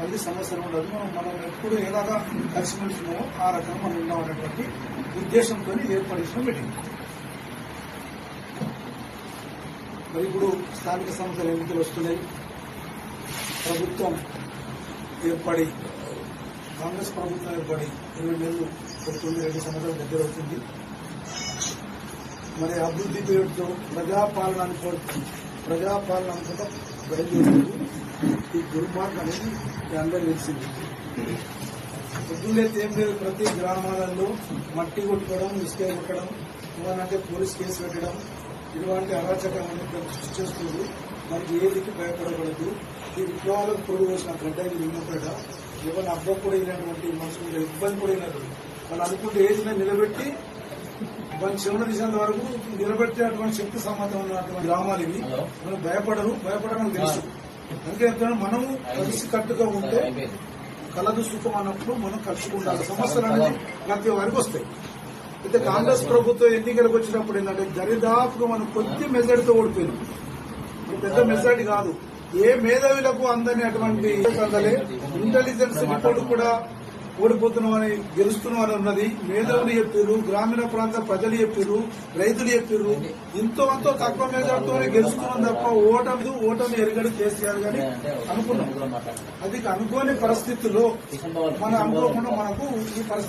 మళ్ళీ సమస్యలు ఉండదు మనం మనం ఎప్పుడు ఎలాగా కలిసిమెలిసి ఉన్నామో ఆ రకంగా మనం ఉన్నాం అనేటువంటి ఉద్దేశంతో ఏర్పడిన మీటింగ్. మరి ఇప్పుడు స్థానిక సంస్థల ఎన్నికలు వస్తున్నాయి. ప్రభుత్వం ఏర్పడి కాంగ్రెస్ ప్రభుత్వం ఏర్పడి ఇరవై నెలలు పడుతుంది రెండు సంవత్సరాలు దగ్గర అవుతుంది. మరి అభివృద్ధి పేరుతో ప్రజాపాలన అనుకో ప్రజాపాలన అనుకుంటా ఈ దుర్మార్గం అనేది అందరూ తెలిసింది పొద్దున్నైతే ఏం లేదు ప్రతి గ్రామాలలో మట్టి కొట్టుకోవడం ఇసుక కొట్టడం ఏమనంటే పోలీస్ కేసు పెట్టడం ఇటువంటి అరాచకాన్ని సృష్టిస్తుంది మనకి ఏదికి భయపడకూడదు. ఈ విప్లవాలకు పొరుగు వేసిన గడ్డ ఇది ఉన్నప్పుడ ఎవరిని అబ్బ కూడా అయినటువంటి మనుషులు మీద ఇబ్బంది కూడా అయినట్టు వాళ్ళు అనుకుంటే ఏదైనా నిలబెట్టి మన చివరి దిశాల వరకు నిలబెట్టేటువంటి శక్తి సమ్మతం ఉన్నటువంటి గ్రామాలు ఇవి. మనం భయపడరు. భయపడడం తెలుసు. అందుకే మనం మనము కలిసి కట్టుగా ఉంటే కలదు సుఖం అన్నప్పుడు మనం కలిసి సమస్యలు అనేది ప్రతి వారికి వస్తాయి. అయితే కాంగ్రెస్ ప్రభుత్వం ఎన్నికలకు వచ్చినప్పుడు ఏంటంటే దరిదాపుగా మనం కొద్ది మెజార్టీతో ఓడిపోయినాం. పెద్ద మెజార్టీ కాదు. ఏ మేధావులకు అందని అటువంటి అందలే ఇంటెలిజెన్స్ రిపోర్ట్ కూడా ఓడిపోతున్నామని గెలుస్తున్నామని ఉన్నది. మేధావులు చెప్పారు గ్రామీణ ప్రాంత ప్రజలు చెప్పారు రైతులు చెప్పారు ఇంతో అంతో తక్కువ మెజార్టీతోనే గెలుస్తున్నాం తప్ప ఓటమి ఓటమి ఎరుగడు కేసీఆర్ గాని అనుకున్నాం. అది అనుకోని పరిస్థితుల్లో మనం అనుకోకుండా మనకు ఈ పరిస్థితి